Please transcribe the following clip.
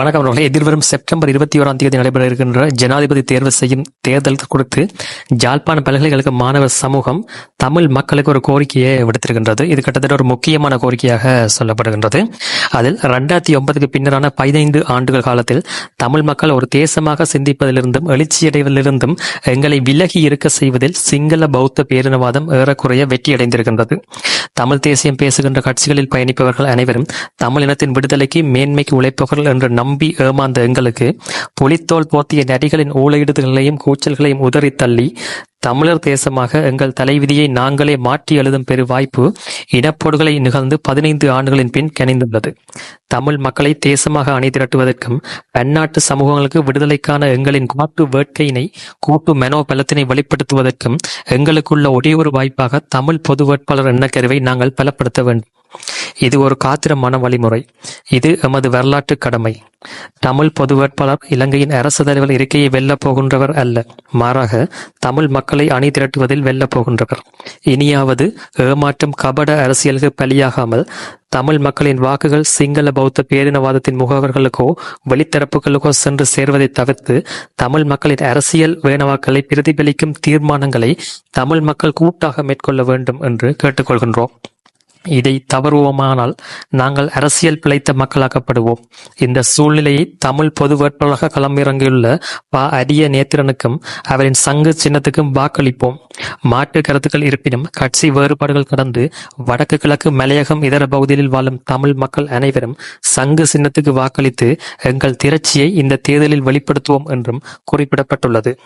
வணக்கம் அவர்களே. எதிர்வரும் செப்டம்பர் இருபத்தி ஓராம் தேதி நடைபெற இருக்கின்ற ஜனாதிபதி தேர்வு செய்யும் தேர்தல் குறித்து ஜாழ்ப்பாண பல்கலைக்கழக மாணவர் சமூகம் தமிழ் மக்களுக்கு ஒரு கோரிக்கையை விடுத்திருக்கின்றது. இது கிட்டத்தட்ட ஒரு முக்கியமான கோரிக்கையாக சொல்லப்படுகின்றது. அதில் ரெண்டாயிரத்தி ஒன்பதுக்கு பின்னரான பதினைந்து ஆண்டுகள் காலத்தில் தமிழ் மக்கள் ஒரு தேசமாக சிந்திப்பதிலிருந்தும் எழுச்சியடைவதிலிருந்தும் எங்களை விலகி இருக்க செய்வதில் சிங்கள பௌத்த பேரினவாதம் ஏறக்குறைய வெற்றியடைந்திருக்கின்றது. தமிழ் தேசியம் பேசுகின்ற கட்சிகளில் பயணிப்பவர்கள் அனைவரும் தமிழ் இனத்தின் விடுதலைக்கு மேன்மைக்கு உழைப்பவர்கள் என்று நம்பி ஏமாந்த எங்களுக்கு புலித்தோல் போர்த்திய நரிகளின் ஊழையிடுதல்களையும் கூச்சல்களையும் உதறி தள்ளி தமிழர் தேசமாக எங்கள் தலைவிதியை நாங்களே மாற்றி எழுதும் பெரு வாய்ப்பு இனப்படுகொலை நிகழ்ந்து பதினைந்து ஆண்டுகளின் பின் கிணைந்துள்ளது தமிழ் மக்களை தேசமாக அணிதிரட்டுவதற்கும் பன்னாட்டு சமூகங்களுக்கு விடுதலைக்கான எங்களின் கூட்டு வேட்கையினை கூட்டு மனோபலத்தினை வெளிப்படுத்துவதற்கும் எங்களுக்குள்ள ஒரே ஒரு வாய்ப்பாக தமிழ் பொது வேட்பாளர் எண்ணக்கருவை நாங்கள் பலப்படுத்த வேண்டும். இது ஒரு காத்திரமான வழிமுறை. இது எமது வரலாற்று கடமை. தமிழ் பொது வேட்பாளர் இலங்கையின் அரசு தலைவர் இருக்கையை வெல்லப் போகின்றவர் அல்ல. மாறாக தமிழ் மக்களை அணி திரட்டுவதில் வெல்லப் போகின்றவர். இனியாவது ஏமாற்றம் கபட அரசியலுக்கு பலியாகாமல் தமிழ் மக்களின் வாக்குகள் சிங்கள பௌத்த பேரினவாதத்தின் முகவர்களுக்கோ வெளித்தரப்புகளுக்கோ சென்று சேர்வதை தவிர்த்து தமிழ் மக்களின் அரசியல் வேணவாக்களை பிரதிபலிக்கும் தீர்மானங்களை தமிழ் மக்கள் கூட்டாக மேற்கொள்ள வேண்டும் என்று கேட்டுக்கொள்கின்றோம். இதை தவறுவோமானால் நாங்கள் அரசியல் பிழைத்த மக்களாக்கப்படுவோம். இந்த சூழ்நிலையை தமிழ் பொது வேட்பாளராக களமிறங்கியுள்ள ப. அரிய நேத்திரனுக்கும் அவரின் சங்கு சின்னத்துக்கும் வாக்களிப்போம். மாற்று கருத்துக்கள் இருப்பினும் கட்சி வேறுபாடுகள் கடந்து வடக்கு கிழக்கு மலையகம் இதர பகுதிகளில் வாழும் தமிழ் மக்கள் அனைவரும் சங்கு சின்னத்துக்கு வாக்களித்து எங்கள் திரட்சியை இந்த தேர்தலில் வெளிப்படுத்துவோம் என்றும் குறிப்பிடப்பட்டுள்ளது.